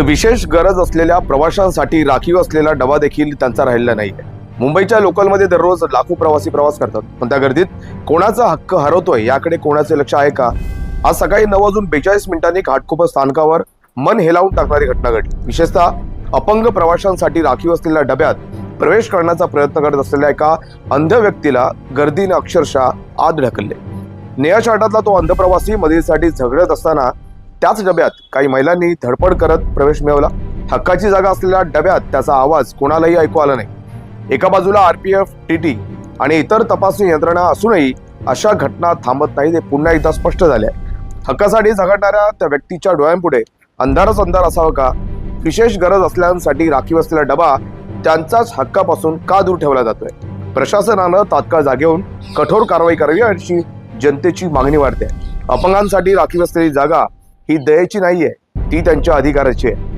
तर विशेष गरज असलेल्या प्रवाशांसाठी राखीव असलेला डबा देखील त्यांचा राहिलेला नाही. मुंबईच्या लोकलमध्ये दररोज लाखो प्रवासी प्रवास करतात. पण त्या गर्दीत कोणाचा हक्क हरवतोय याकडे कोणाचे लक्ष आहे का? आज सकाळी नऊ वाजून बेचाळीस मिनिटांनी घाटकोपर स्थानकावर मन हेलावून टाकणारी घटना घडली. विशेषतः अपंग प्रवाशांसाठी राखीव असलेल्या डब्यात प्रवेश करण्याचा प्रयत्न करत असलेल्या एका अंध व्यक्तीला गर्दीने अक्षरशः आत ढकलले. नेहा शाटातला तो अंध प्रवासी मदतीसाठी झगडत असताना त्याच डब्यात काही महिलांनी धडपड करत प्रवेश मिळवला. हक्काची जागा असलेल्या डब्यात त्याचा आवाज कोणालाही ऐकू आला नाही. एका बाजूला आरपीएफ टीटी आणि इतर तपासणी यंत्रणा असूनही अशा घटना थांबत नाही ते पुन्हा एकदा स्पष्ट झाले हक्कासाठी झगडणाऱ्या त्या व्यक्तीच्या डोळ्यांपुढे अंधारच अंधार असावं का? विशेष गरज असल्यासाठी राखीव असलेला डबा त्यांचाच हक्कापासून का दूर ठेवला जातोय? प्रशासनानं तात्काळ जागे कठोर कारवाई करावी अशी जनतेची मागणी वाढते. अपंगांसाठी राखीव असलेली जागा ही दयेची नाहीये ती त्यांच्या अधिकाराची आहे.